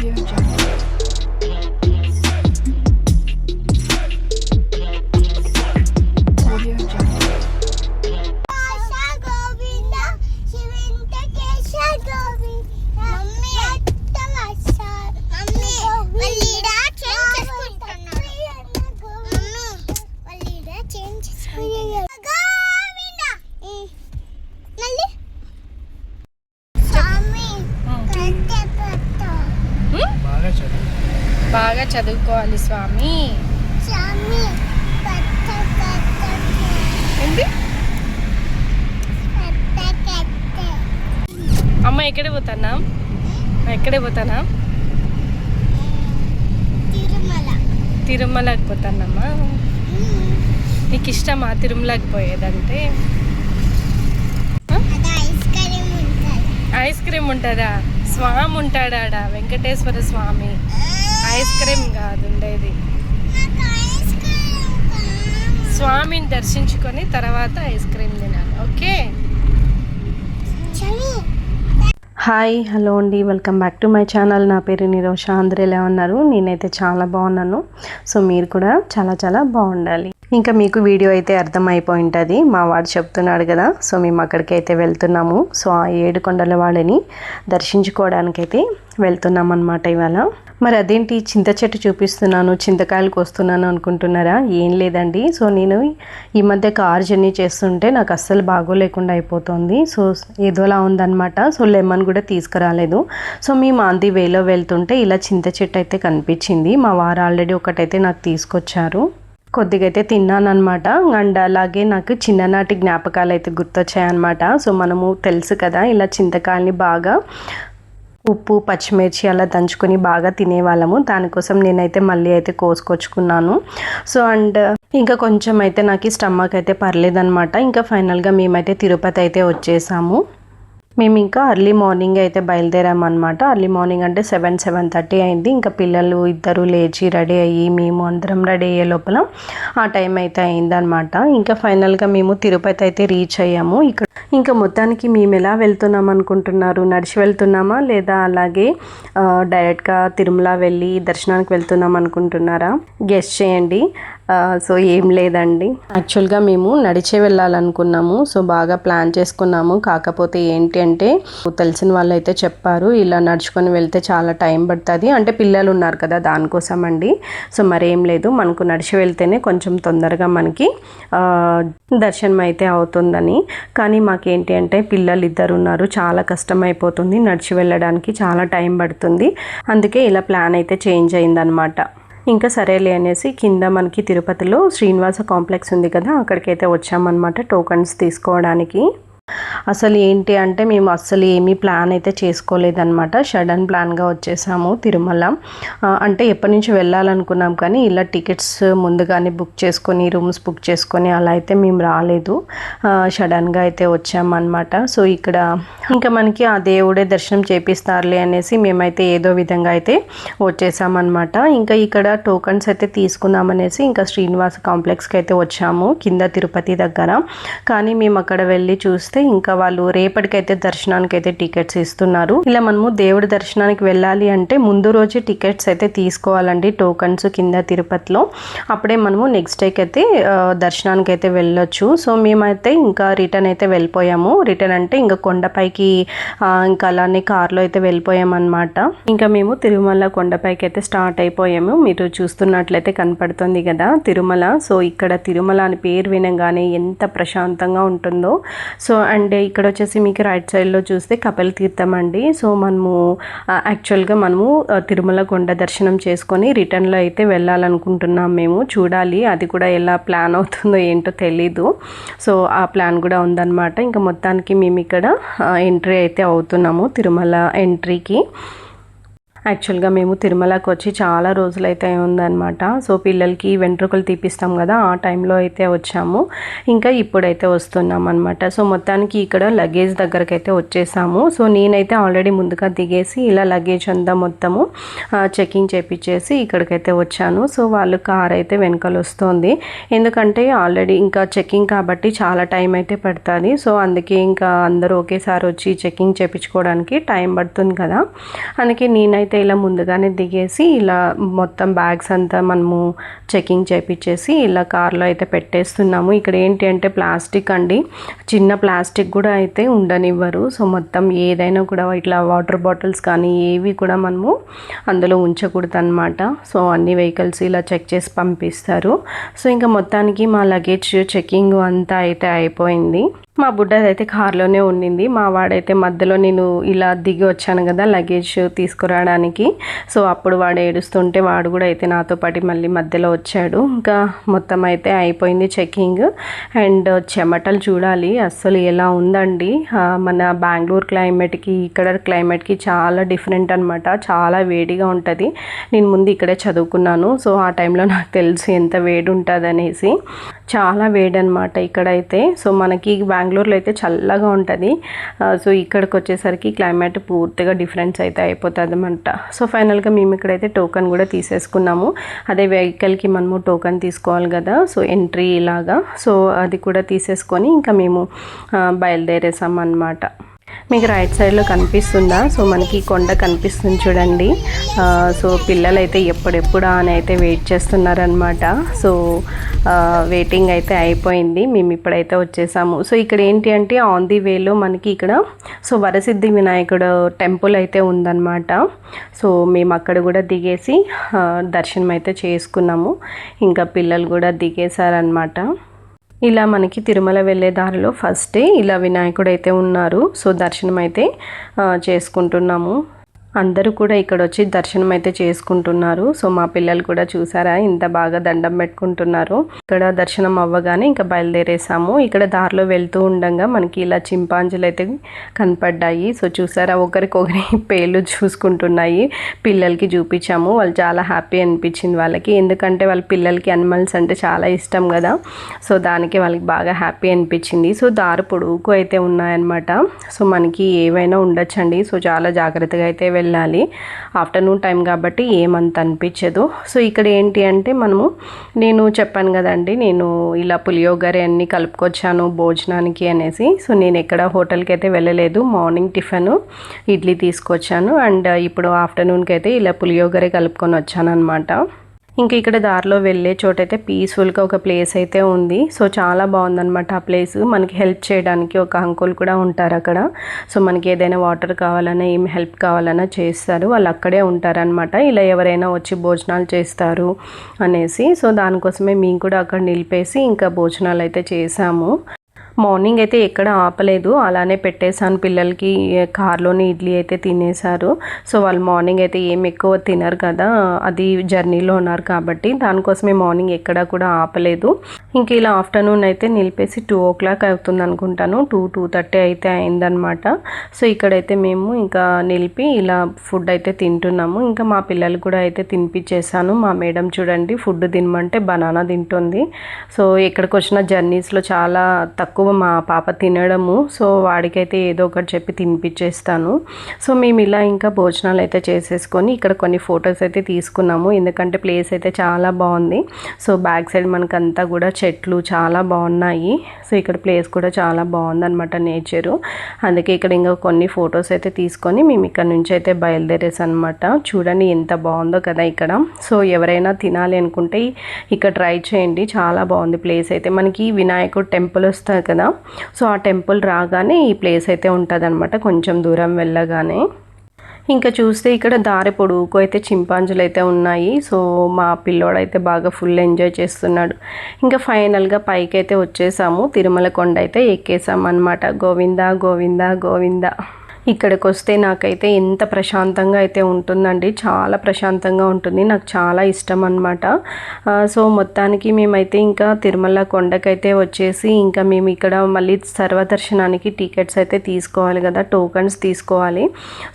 Audio Jungle. బాగా చదువు. బాగా చదువుకోవాలి స్వామి. ఏంటి? అమ్మ ఎక్కడే పోతానా ఎక్కడే పోతానా తిరుమల. తిరుమలకి పోతానమ్మా. నీకు ఇష్టమా తిరుమలకి పోయేదంటే అది ఐస్ క్రీమ్ ఉంటుంది ఐస్ క్రీమ్ ఉంటుందా? స్వామి ఉంటాడాడ? వెంకటేశ్వర స్వామి. ఐస్ క్రీమ్ కాదు ఉండేది స్వామిని దర్శించుకొని తర్వాత ఐస్ క్రీమ్ తినాలి. ఓకే? హాయ్ హలో అండి. Welcome back to my channel. నా పేరు నిరోష. అందరూ ఎలా ఉన్నారు? నేనైతే చాలా బాగున్నాను. సో మీరు కూడా చాలా చాలా బాగుండాలి. ఇంకా మీకు వీడియో అయితే అర్థమైపోయి ఉంటుంది మా వాడు చెప్తున్నాడు కదా సో మేము అక్కడికి అయితే వెళ్తున్నాము. సో ఆ ఏడు కొండల దర్శించుకోవడానికైతే వెళ్తున్నాం అనమాట ఇవాళ. మరి అదేంటి చింత చెట్టు చూపిస్తున్నాను చింతకాయలు కోస్తున్నాను అనుకుంటున్నారా? ఏం లేదండి. సో నేను ఈ మధ్య కార్ జర్నీ చేస్తుంటే నాకు అస్సలు బాగోలేకుండా అయిపోతుంది. సో ఏదోలా ఉందన్నమాట. సో లెమన్ కూడా తీసుకురాలేదు. సో మేము ఆంది వేలో వెళ్తుంటే ఇలా చింత చెట్టు అయితే కనిపించింది. మా వారు ఆల్రెడీ ఒకటైతే నాకు తీసుకొచ్చారు. కొద్దిగా అయితే తిన్నానమాట అండ్ అలాగే నాకు చిన్ననాటి జ్ఞాపకాలు అయితే గుర్తొచ్చాయన్నమాట. సో మనము తెలుసు కదా ఇలా చింతకాయల్ని బాగా ఉప్పు పచ్చిమిర్చి అలా దంచుకొని బాగా తినేవాళ్ళము. దానికోసం నేనైతే మళ్ళీ అయితే కోసుకొచ్చుకున్నాను. సో అండ్ ఇంకా కొంచెం అయితే నాకు స్టమక్ అయితే పర్లేదనమాట ఇంకా ఫైనల్గా మేమైతే తిరుపతి అయితే వచ్చేసాము. మేము ఇంకా అర్లీ మార్నింగ్ అయితే బయలుదేరామన్నమాట. అర్లీ మార్నింగ్ అంటే సెవెన్ సెవెన్ థర్టీ అయింది. ఇంకా పిల్లలు ఇద్దరు లేచి రెడీ అయ్యి మేము అందరం రెడీ అయ్యే లోపల ఆ టైం అయితే అయిందనమాట ఇంకా ఫైనల్గా మేము తిరుపతి అయితే రీచ్ అయ్యాము. ఇక్కడ ఇంకా మొత్తానికి మేము ఎలా వెళ్తున్నాం అనుకుంటున్నారు? నడిచి వెళ్తున్నామా? లేదా అలాగే డైరెక్ట్గా తిరుమల వెళ్ళి దర్శనానికి వెళ్తున్నాం అనుకుంటున్నారా? గెస్ట్ చేయండి. సో ఏం లేదండి. యాక్చువల్గా మేము నడిచే వెళ్ళాలనుకున్నాము. సో బాగా ప్లాన్ చేసుకున్నాము. కాకపోతే ఏంటి అంటే తెలిసిన వాళ్ళు అయితే చెప్పారు ఇలా నడుచుకొని వెళ్తే చాలా టైం పడుతుంది. అంటే పిల్లలు ఉన్నారు కదా దానికోసం అండి సో మరేం లేదు మనకు నడిచి వెళ్తేనే కొంచెం తొందరగా మనకి దర్శనం అయితే అవుతుందని. కానీ మాకేంటి అంటే పిల్లలు ఇద్దరు ఉన్నారు చాలా కష్టం అయిపోతుంది నడిచి వెళ్ళడానికి చాలా టైం పడుతుంది. అందుకే ఇలా ప్లాన్ అయితే చేంజ్ అయిందనమాట ఇంకా సరేలే అనేసి కింద మనకి తిరుపతిలో శ్రీనివాస కాంప్లెక్స్ ఉంది కదా అక్కడికైతే వచ్చామన్నమాట టోకన్స్ తీసుకోవడానికి. అసలు ఏంటి అంటే మేము అస్సలు ఏమీ ప్లాన్ అయితే చేసుకోలేదన్నమాట. సడన్ ప్లాన్గా వచ్చేసాము తిరుమల. అంటే ఎప్పటి నుంచి వెళ్ళాలనుకున్నాం కానీ ఇలా టికెట్స్ ముందుగానే బుక్ చేసుకొని రూమ్స్ బుక్ చేసుకొని అలా అయితే మేము రాలేదు. సడన్గా అయితే వచ్చామన్నమాట. సో ఇక్కడ ఇంకా మనకి ఆ దేవుడే దర్శనం చేపిస్తారులే అనేసి మేమైతే ఏదో విధంగా అయితే వచ్చేసామన్నమాట. ఇంకా ఇక్కడ టోకన్స్ అయితే తీసుకుందామనేసి ఇంకా శ్రీనివాస కాంప్లెక్స్కి అయితే వచ్చాము కింద తిరుపతి దగ్గర. కానీ మేము అక్కడ వెళ్ళి చూస్తే ఇంకా వాళ్ళు రేపటికైతే దర్శనానికి అయితే టికెట్స్ ఇస్తున్నారు. ఇలా మనము దేవుడి దర్శనానికి వెళ్ళాలి అంటే ముందు రోజు టికెట్స్ అయితే తీసుకోవాలండి టోకన్స్ కింద తిరుపతిలో. అప్పుడే మనము నెక్స్ట్ డేకి అయితే దర్శనానికి అయితే వెళ్ళొచ్చు. సో మేమైతే ఇంకా రిటర్న్ అయితే వెళ్ళిపోయాము. రిటర్న్ అంటే ఇంకా కొండపైకి ఇంకా అలానే కార్లో అయితే వెళ్ళిపోయాం అనమాట ఇంకా మేము తిరుమల కొండపైకి అయితే స్టార్ట్ అయిపోయాము. మీరు చూస్తున్నట్లయితే కనపడుతుంది కదా తిరుమల. సో ఇక్కడ తిరుమల అని పేరు వినగానే ఎంత ప్రశాంతంగా ఉంటుందో. సో అండ్ ఇక్కడ వచ్చేసి మీకు రైట్ సైడ్లో చూస్తే కపిల తీర్థం అండి. సో మనము యాక్చువల్గా మనము తిరుమల కొండ దర్శనం చేసుకొని రిటర్న్లో అయితే వెళ్ళాలనుకుంటున్నాం మేము. చూడాలి అది కూడా ఎలా ప్లాన్ అవుతుందో ఏంటో తెలీదు. సో ఆ ప్లాన్ కూడా ఉందన్నమాట. ఇంకా మొత్తానికి మేము ఇక్కడ ఎంట్రీ అయితే అవుతున్నాము తిరుమల ఎంట్రీకి యాక్చువల్గా మేము తిరుమలకి వచ్చి చాలా రోజులైతే ఉందన్నమాట సో పిల్లలకి వెంట్రుకలు తీపిస్తాం కదా ఆ టైంలో అయితే వచ్చాము. ఇంకా ఇప్పుడైతే వస్తున్నాం అనమాట సో మొత్తానికి ఇక్కడ లగేజ్ దగ్గరకు అయితే వచ్చేసాము. సో నేనైతే ఆల్రెడీ ముందుగా దిగేసి ఇలా లగేజ్ అంతా మొత్తము చెకింగ్ చేపించేసి ఇక్కడికైతే వచ్చాను. సో వాళ్ళు కార్ అయితే వెనకాల వస్తుంది. ఎందుకంటే ఆల్రెడీ ఇంకా చెకింగ్ కాబట్టి చాలా టైం అయితే పడుతుంది. సో అందుకే ఇంకా అందరూ ఒకేసారి వచ్చి చెకింగ్ చేయించుకోవడానికి టైం పడుతుంది కదా. అందుకే నేనైతే అయితే ఇలా ముందుగానే దిగేసి ఇలా మొత్తం బ్యాగ్స్ అంతా మనము చెకింగ్ చేపించేసి ఇలా కార్లో అయితే పెట్టేస్తున్నాము. ఇక్కడ ఏంటి అంటే ప్లాస్టిక్ అండి. చిన్న ప్లాస్టిక్ కూడా అయితే ఉండనివ్వరు. సో మొత్తం ఏదైనా కూడా ఇట్లా వాటర్ బాటిల్స్ కానీ ఏవి కూడా మనము అందులో ఉంచకూడదు అనమాట సో అన్ని వెహికల్స్ ఇలా చెక్ చేసి పంపిస్తారు. సో ఇంకా మొత్తానికి మా లగేజ్ చెకింగ్ అంతా అయితే అయిపోయింది. మా బుడ్డది అయితే కార్లోనే ఉండింది మా వాడైతే మధ్యలో నేను ఇలా దిగి వచ్చాను కదా లగేజ్ తీసుకురావడానికి. సో అప్పుడు వాడు ఏడుస్తుంటే వాడు కూడా అయితే నాతో పాటు మళ్ళీ మధ్యలో వచ్చాడు. ఇంకా మొత్తం అయితే అయిపోయింది చెకింగ్ అండ్ చెమటలు చూడాలి. అస్సలు ఎలా ఉందండి? మన బెంగళూరు క్లైమేట్కి ఇక్కడ క్లైమేట్కి చాలా డిఫరెంట్ అనమాట చాలా వేడిగా ఉంటుంది. నేను ముందు ఇక్కడే చదువుకున్నాను. సో ఆ టైంలో నాకు తెలుసు ఎంత వేడి ఉంటుంది అనేసి చాలా వేడనమాట ఇక్కడైతే. సో మనకి బెంగళూరులో అయితే చల్లగా ఉంటుంది. సో ఇక్కడికి వచ్చేసరికి క్లైమేట్ పూర్తిగా డిఫరెన్స్ అయితే అయిపోతుంది అనమాట సో ఫైనల్గా మేము ఇక్కడైతే టోకన్ కూడా తీసేసుకున్నాము. అదే వెహికల్కి మనము టోకన్ తీసుకోవాలి కదా సో ఎంట్రీ ఇలాగా. సో అది కూడా తీసేసుకొని ఇంకా మేము బయలుదేరేసాం అన్నమాట మీకు రైట్ సైడ్లో కనిపిస్తుందా? సో మనకి కొండ కనిపిస్తుంది చూడండి. సో పిల్లలు అయితే ఎప్పుడెప్పుడా అని అయితే వెయిట్ చేస్తున్నారనమాట సో వెయిటింగ్ అయితే అయిపోయింది. మేము ఇప్పుడైతే వచ్చేసాము. సో ఇక్కడ ఏంటి అంటే ఆన్ ది వేలో మనకి ఇక్కడ సో వరసిద్ధి వినాయకుడు టెంపుల్ అయితే ఉందన్నమాట. సో మేము అక్కడ కూడా దిగేసి దర్శనం అయితే చేసుకున్నాము. ఇంకా పిల్లలు కూడా దిగేశారనమాట ఇలా మనకి తిరుమల వెళ్ళే దారిలో ఫస్ట్ డే ఇలా వినాయకుడు అయితే ఉన్నారు. సో దర్శనం అయితే ఆ, చేసుకుంటున్నాము. అందరూ కూడా ఇక్కడ వచ్చి దర్శనం అయితే చేసుకుంటున్నారు. సో మా పిల్లలు కూడా చూసారా? ఇంత బాగా దండం పెట్టుకుంటున్నారు. ఇక్కడ దర్శనం అవ్వగానే ఇంకా బయలుదేరేసాము. ఇక్కడ దారిలో వెళ్తూ ఉండగా మనకి ఇలా చింపాంజీలు అయితే కనపడ్డాయి. సో చూసారా? ఒకరికొకరి పేర్లు చూసుకుంటున్నాయి. పిల్లలకి చూపించాము. వాళ్ళు చాలా హ్యాపీ అనిపించింది వాళ్ళకి. ఎందుకంటే వాళ్ళ పిల్లలకి అనిమల్స్ అంటే చాలా ఇష్టం కదా. సో దానికి వాళ్ళకి బాగా హ్యాపీ అనిపించింది. సో దారి పొడుగుకు అయితే ఉన్నాయన్నమాట. సో మనకి ఏవైనా ఉండొచ్చండి. సో చాలా జాగ్రత్తగా అయితే వెళ్ళాలి. ఆఫ్టర్నూన్ టైం కాబట్టి ఏమంత అనిపించదు. సో ఇక్కడ ఏంటి అంటే మనము నేను చెప్పాను కదండి నేను ఇలా పులియోగరే అన్నీ కలుపుకొచ్చాను భోజనానికి అనేసి. సో నేను ఎక్కడ హోటల్కి అయితే వెళ్ళలేదు. మార్నింగ్ టిఫిన్ ఇడ్లీ తీసుకొచ్చాను. అండ్ ఇప్పుడు ఆఫ్టర్నూన్కి అయితే ఇలా పులియోగరే కలుపుకొని వచ్చాను అనమాట ఇంకా ఇక్కడ దారిలో వెళ్ళే చోటైతే పీస్ఫుల్గా ఒక ప్లేస్ అయితే ఉంది. సో చాలా బాగుందన్నమాట ఆ ప్లేస్ మనకి హెల్ప్ చేయడానికి ఒక అంకుల్ కూడా ఉంటారు అక్కడ. సో మనకి ఏదైనా వాటర్ కావాలన్నా ఏం హెల్ప్ కావాలన్నా చేస్తారు. వాళ్ళు అక్కడే ఉంటారనమాట ఇలా ఎవరైనా వచ్చి భోజనాలు చేస్తారు అనేసి. సో దానికోసమే మేము కూడా అక్కడ నిలిపేసి ఇంకా భోజనాలు అయితే చేసాము. మార్నింగ్ అయితే ఎక్కడ ఆపలేదు. అలానే పెట్టేశాను పిల్లలకి కార్లోనే ఇడ్లీ అయితే తినేశారు. సో వాళ్ళు మార్నింగ్ అయితే ఏం ఎక్కువ తినరు కదా అది జర్నీలో ఉన్నారు కాబట్టి దానికోసమే మార్నింగ్ ఎక్కడ కూడా ఆపలేదు. ఇంక ఇలా ఆఫ్టర్నూన్ అయితే నిలిపేసి టూ ఓ క్లాక్ అవుతుంది అనుకుంటాను. టూ టూ థర్టీ అయితే అయిందనమాట. సో ఇక్కడైతే మేము ఇంకా నిలిపి ఇలా ఫుడ్ అయితే తింటున్నాము. ఇంకా మా పిల్లలు కూడా అయితే తినిపించేసాను మా మేడం చూడండి ఫుడ్ తినమంటే బనానా తింటుంది. సో ఎక్కడికి వచ్చిన జర్నీస్లో చాలా తక్కువ మా పాప తినడము సో వాడికైతే ఏదో ఒకటి చెప్పి తినిపించేస్తాను సో మేము ఇలా ఇంకా భోజనాలు అయితే చేసేసుకొని ఇక్కడ కొన్ని ఫొటోస్ అయితే తీసుకున్నాము. ఎందుకంటే ప్లేస్ అయితే చాలా బాగుంది. సో బ్యాక్ సైడ్ మనకంతా కూడా చెట్లు చాలా బాగున్నాయి. సో ఇక్కడ ప్లేస్ కూడా చాలా బాగుందన్నమాట నేచరు. అందుకే ఇక్కడ ఇంకా కొన్ని ఫొటోస్ అయితే తీసుకొని మేము ఇక్కడ నుంచి అయితే బయలుదేరేసాం అనమాట చూడండి ఎంత బాగుందో కదా ఇక్కడ. సో ఎవరైనా తినాలి అనుకుంటే ఇక్కడ ట్రై చేయండి. చాలా బాగుంది ప్లేస్ అయితే. మనకి వినాయకుడు టెంపుల్ వస్తుంది కదా. సో ఆ టెంపుల్ రాగానే ఈ ప్లేస్ అయితే ఉంటుందన్నమాట కొంచెం దూరం వెళ్ళగానే. ఇంకా చూస్తే ఇక్కడ దారి పొడుగుకు అయితే చింపాంజులు అయితే ఉన్నాయి. సో మా పిల్లోడైతే బాగా ఫుల్ ఎంజాయ్ చేస్తున్నాడు. ఇంకా ఫైనల్గా పైకి అయితే వచ్చేసాము తిరుమల కొండ అయితే ఎక్కేసాం అనమాట గోవిందా గోవిందా గోవిందా. ఇక్కడికి వస్తే నాకైతే ఎంత ప్రశాంతంగా అయితే ఉంటుందండి. చాలా ప్రశాంతంగా ఉంటుంది. నాకు చాలా ఇష్టం అనమాట సో మొత్తానికి మేమైతే ఇంకా తిరుమల కొండకైతే వచ్చేసి ఇంకా మేము ఇక్కడ మళ్ళీ సర్వదర్శనానికి టికెట్స్ అయితే తీసుకోవాలి కదా టోకన్స్ తీసుకోవాలి.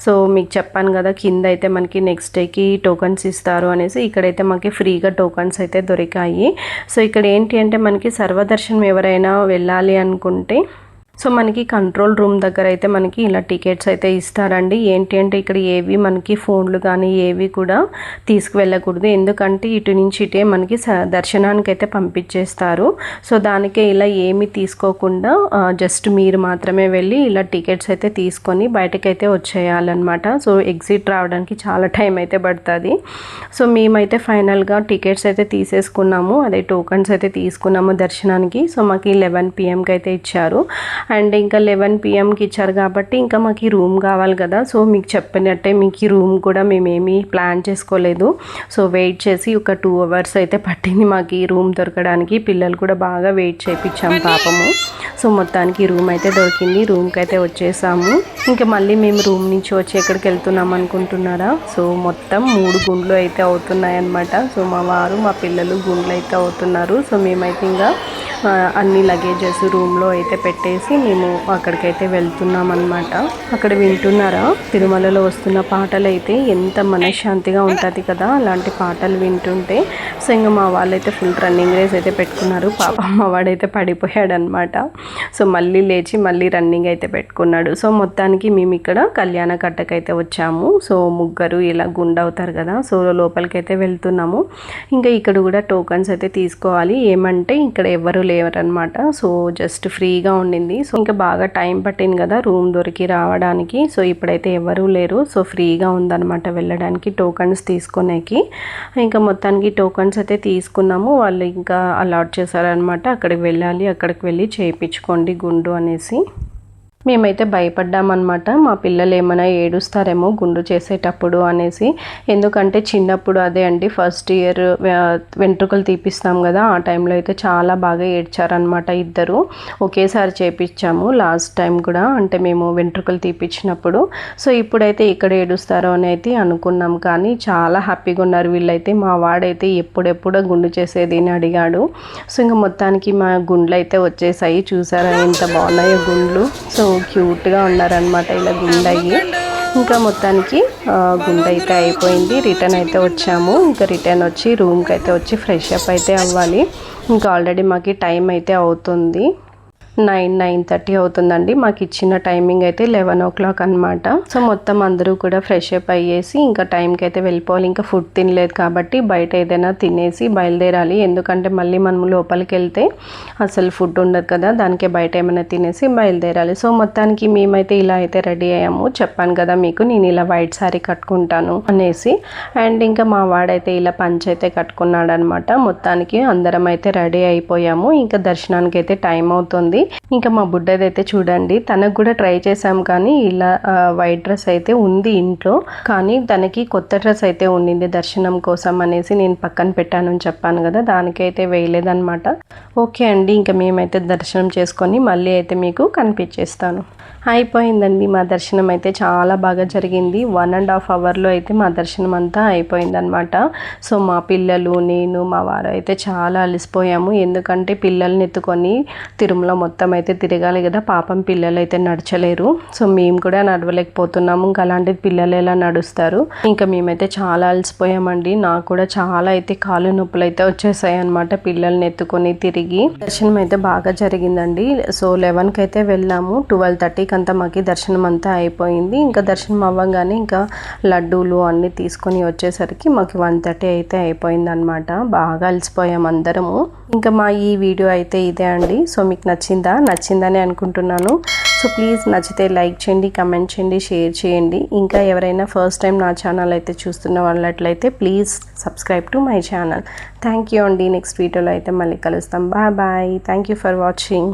సో మీకు చెప్పాను కదా కింద అయితే మనకి నెక్స్ట్ డేకి టోకన్స్ ఇస్తారు అనేసి ఇక్కడైతే మనకి ఫ్రీగా టోకన్స్ అయితే దొరికాయి. సో ఇక్కడ ఏంటి అంటే మనకి సర్వదర్శనం ఎవరైనా వెళ్ళాలి అనుకుంటే సో మనకి కంట్రోల్ రూమ్ దగ్గర అయితే మనకి ఇలా టికెట్స్ అయితే ఇస్తారండి. ఏంటి అంటే ఇక్కడ ఏవి మనకి ఫోన్లు కానీ ఏవి కూడా తీసుకువెళ్ళకూడదు. ఎందుకంటే ఇటు నుంచి ఇటే మనకి స- దర్శనానికి అయితే పంపించేస్తారు. సో దానికే ఇలా ఏమి తీసుకోకుండా జస్ట్ మీరు మాత్రమే వెళ్ళి ఇలా టికెట్స్ అయితే తీసుకొని బయటకైతే వచ్చేయాలన్నమాట. సో ఎగ్జిట్ రావడానికి చాలా టైం అయితే పడుతుంది. సో మేమైతే ఫైనల్గా టికెట్స్ అయితే తీసేసుకున్నాము. అదే టోకన్స్ అయితే తీసుకున్నాము దర్శనానికి. సో మాకు లెవెన్ పిఎంకి అయితే ఇచ్చారు. అండ్ ఇంకా లెవెన్ పిఎంకి ఇచ్చారు కాబట్టి ఇంకా మాకు ఈ రూమ్ కావాలి కదా. సో మీకు చెప్పినట్టే మీకు ఈ రూమ్ కూడా మేమేమీ ప్లాన్ చేసుకోలేదు. సో వెయిట్ చేసి ఒక టూ అవర్స్ అయితే పట్టింది మాకు ఈ రూమ్ దొరకడానికి. పిల్లలు కూడా బాగా వెయిట్ చేయించాం పాపము. సో మొత్తానికి రూమ్ అయితే దొరికింది. రూమ్కి అయితే వచ్చేసాము. ఇంకా మళ్ళీ మేము రూమ్ నుంచి వచ్చి ఎక్కడికి వెళ్తున్నాం అనుకుంటున్నారా? సో మొత్తం మూడు గుండ్లు అయితే అవుతున్నాయి అన్నమాట సో మా వారు మా పిల్లలు గుండ్లు అయితే అవుతున్నారు. సో మేమైతే ఇంకా అన్ని లగేజెస్ రూమ్లో అయితే పెట్టేసి మేము అక్కడికైతే వెళ్తున్నాం అనమాట అక్కడ వింటున్నారా? తిరుమలలో వస్తున్న పాటలు అయితే ఎంత మనశ్శాంతిగా ఉంటుంది కదా అలాంటి పాటలు వింటుంటే. సో ఇంకా మా వాళ్ళైతే ఫుల్ రన్నింగ్ రేస్ అయితే పెట్టుకున్నారు. పాప మా వాడైతే సో మళ్ళీ లేచి మళ్ళీ రన్నింగ్ అయితే పెట్టుకున్నాడు. సో మొత్తానికి మేము ఇక్కడ కళ్యాణ కట్టకైతే వచ్చాము. సో ముగ్గురు ఇలా గుండె అవుతారు కదా సో లోపలికి అయితే వెళ్తున్నాము. ఇంకా ఇక్కడ కూడా టోకన్స్ అయితే తీసుకోవాలి. ఏమంటే ఇక్కడ ఎవరు లేవరనమాట. సో జస్ట్ ఫ్రీగా ఉండింది. సో ఇంకా బాగా టైం పట్టింది కదా రూమ్ దొరికి రావడానికి. సో ఇప్పుడైతే ఎవరూ లేరు. సో ఫ్రీగా ఉందనమాట వెళ్ళడానికి టోకన్స్ తీసుకునేకి. ఇంకా మొత్తానికి టోకన్స్ అయితే తీసుకున్నాము. వాళ్ళు ఇంకా అలాట్ చేశారనమాట. అక్కడికి వెళ్ళాలి అక్కడికి వెళ్ళి చేయించుకోండి గుండు అనేసి. మేమైతే భయపడ్డామన్నమాట. మా పిల్లలు ఏమైనా ఏడుస్తారేమో గుండు చేసేటప్పుడు అనేసి. ఎందుకంటే చిన్నప్పుడు అదే అండి ఫస్ట్ ఇయర్ వెంట్రుకలు తీపిస్తాం కదా ఆ టైంలో అయితే చాలా బాగా ఏడ్చారనమాట ఇద్దరు. ఒకేసారి చేపించాము లాస్ట్ టైం కూడా. అంటే మేము వెంట్రుకలు తీపించినప్పుడు సో ఇప్పుడైతే ఇక్కడ ఏడుస్తారో అని అయితే అనుకున్నాం కానీ చాలా హ్యాపీగా ఉన్నారు వీళ్ళైతే. మా వాడైతే ఎప్పుడెప్పుడో గుండు చేసేది అని అడిగాడు. సో ఇంకా మొత్తానికి మా గుండ్లు అయితే వచ్చేసాయి. చూసారా ఎంత బాగున్నాయో గుండ్లు. సో క్యూట్గా ఉన్నారనమాట ఇలా గుండయ్యి. ఇంకా మొత్తానికి గుండె అయితే అయిపోయింది. రిటర్న్ అయితే వచ్చాము. ఇంకా రిటర్న్ వచ్చి రూమ్కి అయితే వచ్చి ఫ్రెష్ అప్ అయితే అవ్వాలి. ఇంకా ఆల్రెడీ మాకు టైం అయితే అవుతుంది. నైన్ నైన్ థర్టీ అవుతుందండి. మాకు ఇచ్చిన టైమింగ్ అయితే లెవెన్ ఓ క్లాక్ అనమాట సో మొత్తం అందరూ కూడా ఫ్రెష్ అప్ అయ్యేసి ఇంకా టైంకి అయితే వెళ్ళిపోవాలి. ఇంకా ఫుడ్ తినలేదు కాబట్టి బయట ఏదైనా తినేసి బయలుదేరాలి. ఎందుకంటే మళ్ళీ మనం లోపలికి వెళ్తే అసలు ఫుడ్ ఉండదు కదా. దానికే బయట ఏమైనా తినేసి బయలుదేరాలి. సో మొత్తానికి మేమైతే ఇలా అయితే రెడీ అయ్యాము. చెప్పాను కదా మీకు నేను ఇలా వైట్ శారీ కట్టుకుంటాను అనేసి. అండ్ ఇంకా మా వాడైతే ఇలా పంచ్ అయితే కట్టుకున్నాడు అనమాట మొత్తానికి అందరం అయితే రెడీ అయిపోయాము. ఇంకా దర్శనానికి అయితే టైం అవుతుంది. ఇంకా మా బుడ్డదైతే చూడండి తనకు కూడా ట్రై చేసాం కానీ ఇలా వైట్ డ్రెస్ అయితే ఉంది ఇంట్లో. కానీ తనకి కొత్త డ్రెస్ అయితే ఉండింది దర్శనం కోసం అనేసి నేను పక్కన పెట్టాను అని చెప్పాను కదా దానికైతే వేయలేదనమాట ఓకే అండి ఇంకా మేమైతే దర్శనం చేసుకొని మళ్ళీ అయితే మీకు కనిపించేస్తాను. అయిపోయిందండి మా దర్శనం అయితే చాలా బాగా జరిగింది. వన్ అండ్ హాఫ్ అవర్లో అయితే మా దర్శనం అంతా అయిపోయిందనమాట సో మా పిల్లలు నేను మా వారు అయితే చాలా అలసిపోయాము. ఎందుకంటే పిల్లల్ని ఎత్తుకొని తిరుమల మొత్తం అయితే తిరగాలి కదా పాపం పిల్లలు అయితే నడచలేరు. సో మేము కూడా నడవలేకపోతున్నాము. ఇంకా అలాంటిది పిల్లలు ఎలా నడుస్తారు? ఇంకా మేమైతే చాలా అలసిపోయామండి. నాకు కూడా చాలా అయితే కాలు నొప్పులు అయితే వచ్చేసాయి అనమాట పిల్లల్ని ఎత్తుకొని తిరిగి. దర్శనం అయితే బాగా జరిగిందండి. సో లెవెన్కి అయితే వెళ్ళాము. ట్వెల్వ్ థర్టీకి అంతా మాకు దర్శనం అంతా అయిపోయింది. ఇంకా దర్శనం అవ్వగానే ఇంకా లడ్డూలు అన్నీ తీసుకొని వచ్చేసరికి మాకు వన్ థర్టీ అయితే అయిపోయింది అనమాట బాగా అలసిపోయాం అందరము. ఇంకా మా ఈ వీడియో అయితే ఇదే అండి. సో మీకు నచ్చిందా? నచ్చిందని అనుకుంటున్నాను. సో ప్లీజ్ నచ్చితే లైక్ చేయండి కమెంట్ చేయండి షేర్ చేయండి. ఇంకా ఎవరైనా ఫస్ట్ టైం నా ఛానల్ అయితే చూస్తున్న వాళ్ళట్లయితే please subscribe to my channel. Thank you అండి. నెక్స్ట్ వీడియోలో అయితే మళ్ళీ కలుస్తాం. Bye bye. Thank you for watching.